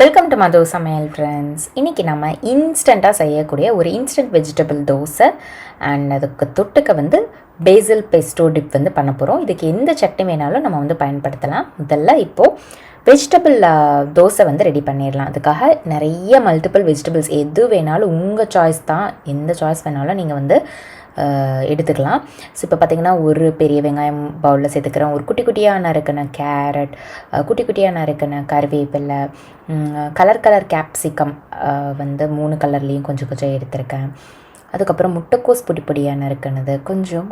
Welcome to மதோ சமையல் friends இன்றைக்கி நம்ம இன்ஸ்டண்ட்டாக செய்யக்கூடிய ஒரு இன்ஸ்டன்ட் வெஜிடபிள் தோசை அண்ட் அதுக்கு தொட்டுக்க வந்து பேசில் பெஸ்டோ டிப் வந்து பண்ண போகிறோம் இதுக்கு எந்த சட்னி வேணாலும் நம்ம வந்து பயன்படுத்தலாம். முதல்ல இப்போது வெஜிடபிள் தோசை வந்து ரெடி பண்ணிடலாம். அதுக்காக நிறைய மல்டிபிள் வெஜிடபிள்ஸ் எது வேணாலும் உங்கள் சாய்ஸ் தான். எந்த சாய்ஸ் வேணாலும் நீங்கள் வந்து எடுத்துக்கலாம். ஸோ இப்போ பார்த்திங்கன்னா ஒரு பெரிய வெங்காயம் பவுலில் சேர்த்துக்கிறேன். ஒரு குட்டி குட்டியாக நறுக்கின கேரட் குட்டி குட்டியாக நறுக்கின கருவேப்பிலை கலர் கலர் கேப்சிகம் வந்து மூணு கலர்லேயும் கொஞ்சம் கொஞ்சம் எடுத்திருக்கேன். அதுக்கப்புறம் முட்டைக்கோஸ் பொடி பொடியாக நறுக்கினது கொஞ்சம்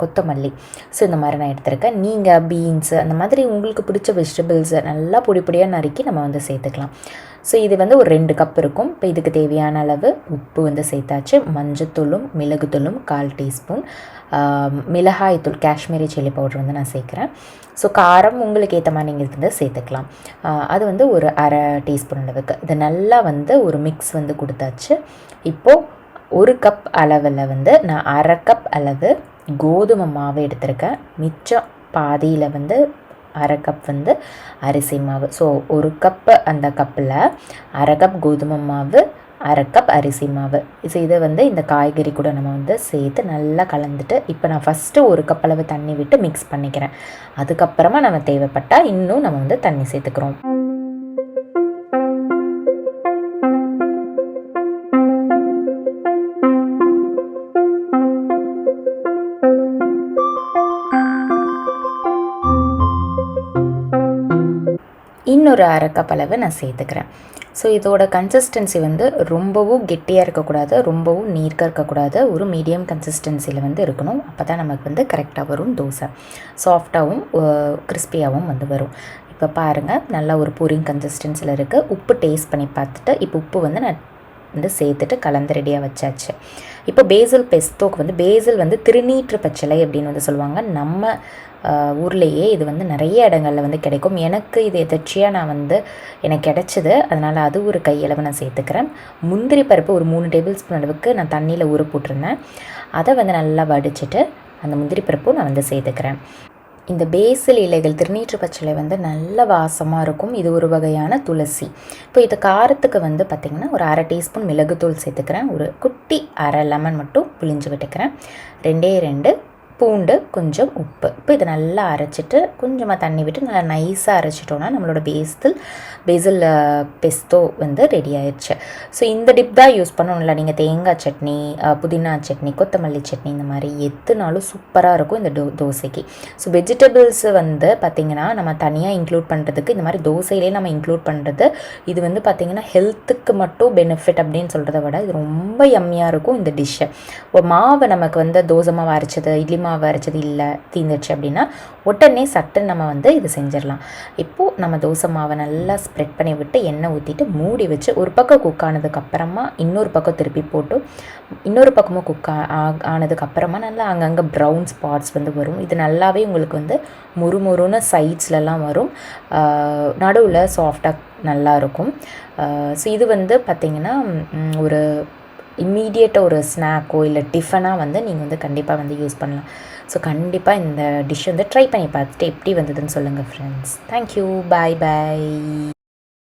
கொத்தமல்லி. ஸோ இந்த மாதிரி நான் எடுத்திருக்கேன். நீங்கள் பீன்ஸு அந்த மாதிரி உங்களுக்கு பிடிச்ச வெஜிடபிள்ஸை நல்லா பொடி பொடியாக நறுக்கி நம்ம வந்து சேர்த்துக்கலாம். ஸோ இது வந்து ஒரு ரெண்டு கப் இருக்கும். இப்போ இதுக்கு தேவையான அளவு உப்பு வந்து சேர்த்தாச்சு. மஞ்சத்தூளும் மிளகுத்தூளும் கால் டீஸ்பூன். மிளகாய்த்தூள் காஷ்மீரி சில்லி பவுடர் வந்து நான் சேர்க்குறேன். ஸோ காரம் உங்களுக்கு ஏற்ற மாதிரி நீங்கள் வந்து சேர்த்துக்கலாம். அது வந்து ஒரு அரை டீஸ்பூன் அளவுக்கு. இது நல்லா வந்து ஒரு மிக்ஸ் வந்து கொடுத்தாச்சு. இப்போது ஒரு கப் அளவில் வந்து நான் அரை கப் அளவு கோதுமை மாவு எடுத்திருக்கேன். மிச்சம் பாதியில் வந்து அரை கப் வந்து அரிசி மாவு. ஸோ ஒரு கப்பு அந்த கப்பில் அரை கப் கோதுமை மாவு அரை கப் அரிசி மாவு. ஸோ இதை வந்து இந்த காய்கறி கூட நம்ம வந்து சேர்த்து நல்லா கலந்துட்டு இப்போ நான் ஃபஸ்ட்டு ஒரு கப் அளவு தண்ணி விட்டு மிக்ஸ் பண்ணிக்கிறேன். அதுக்கப்புறமா நம்ம தேவைப்பட்டால் இன்னும் நம்ம வந்து தண்ணி சேர்த்துக்கிறோம். இன்னொரு அரை அளவு நான் சேர்த்துக்கிறேன். ஸோ இதோட கன்சிஸ்டன்சி வந்து ரொம்பவும் கெட்டியாக இருக்கக்கூடாது ரொம்பவும் நீர்க்க இருக்கக்கூடாது. ஒரு மீடியம் கன்சிஸ்டன்சியில் வந்து இருக்கணும். அப்போ தான் நமக்கு வந்து கரெக்டாக வரும் தோசை. சாஃப்டாகவும் கிறிஸ்பியாகவும் வந்து வரும். இப்போ பாருங்கள் நல்லா ஒரு பூரிங் கன்சிஸ்டன்சியில் இருக்குது உப்பு டேஸ்ட் பண்ணி பார்த்துட்டு இப்போ உப்பு வந்து நான் வந்து சேர்த்துட்டு கலந்து ரெடியாக வச்சாச்சு. இப்போ பேசில் பெஸ்தோக்கு வந்து பேசில் வந்து திருநீற்று பச்சிலை அப்படின்னு வந்து சொல்லுவாங்க. நம்ம ஊர்லேயே இது வந்து நிறைய இடங்களில் வந்து கிடைக்கும். எனக்கு இது எதர்ச்சியாக நான் வந்து எனக்கு கிடைச்சிது. அதனால் அது ஒரு கையளவு நான் சேர்த்துக்கிறேன். முந்திரி பருப்பு ஒரு மூணு டேபிள் ஸ்பூன் அளவுக்கு நான் தண்ணியில் ஊற போட்டிருந்தேன். அதை வந்து நல்லா வடிச்சிட்டு அந்த முந்திரி பருப்பும் நான் வந்து சேர்த்துக்கிறேன். இந்த பேசில் இலைகள் திருநீற்று பச்சிலை வந்து நல்ல வாசமாக இருக்கும். இது ஒரு வகையான துளசி. இப்போ இது காரத்துக்கு வந்து பார்த்திங்கன்னா ஒரு அரை டீஸ்பூன் மிளகுத்தூள் சேர்த்துக்கிறேன். ஒரு குட்டி அரை லெமன் மட்டும் புளிஞ்சு விட்டுக்கிறேன். ரெண்டே ரெண்டு பூண்டு கொஞ்சம் உப்பு. இப்போ இதை நல்லா அரைச்சிட்டு கொஞ்சமாக தண்ணி விட்டு நல்லா நைஸாக அரைச்சிட்டோன்னா நம்மளோட பேஸ்தில் பேசில் பெஸ்தோ வந்து ரெடி ஆயிடுச்சு ஸோ இந்த டிப் தான் யூஸ் பண்ணணும்ல. நீங்கள் தேங்காய் சட்னி புதினா சட்னி கொத்தமல்லி சட்னி இந்த மாதிரி எத்துனாலும் சூப்பராக இருக்கும் இந்த டோ தோசைக்கு. ஸோ வெஜிடபிள்ஸ் வந்து பார்த்திங்கன்னா நம்ம தனியாக இன்க்ளூட் பண்ணுறதுக்கு இந்த மாதிரி தோசையிலே நம்ம இன்க்ளூட் பண்ணுறது இது வந்து பார்த்திங்கன்னா ஹெல்த்துக்கு மட்டும் பெனிஃபிட் அப்படின்னு சொல்கிறத விட இது ரொம்ப யம்மியாக இருக்கும் இந்த டிஷ்ஷை மாவை நமக்கு வந்து தோசை மாவு அரைச்சது இட்லி மாவு அரைச்சது இல்லை தீந்துருச்சு அப்படின்னா உடனே சட்டுன்னு நம்ம வந்து இது செஞ்சிடலாம். இப்போது நம்ம தோசை மாவை நல்லா ஸ்ப்ரெட் பண்ணி விட்டு எண்ணெய் ஊற்றிட்டு மூடி வச்சு ஒரு பக்கம் குக் ஆனதுக்கப்புறமா இன்னொரு பக்கம் திருப்பி போட்டு இன்னொரு பக்கமும் குக் ஆனதுக்கப்புறமா நல்லா அங்கங்கே ப்ரௌன் ஸ்பாட்ஸ் வந்து வரும். இது நல்லாவே உங்களுக்கு வந்து முறுமுறுன்னு சைட்ஸ்லலாம் வரும். நடுவில் சாஃப்டாக நல்லா இருக்கும். ஸோ இது வந்து பார்த்திங்கன்னா ஒரு இம்மீடியட்டாக ஒரு ஸ்நாக்கோ இல்லை டிஃபனாக வந்து நீங்கள் வந்து கண்டிப்பாக வந்து யூஸ் பண்ணலாம். ஸோ கண்டிப்பாக இந்த டிஷ் வந்து ட்ரை பண்ணி பார்த்துட்டு எப்படி வந்ததுன்னு சொல்லுங்கள் ஃப்ரெண்ட்ஸ் தேங்க்யூ பாய் பாய்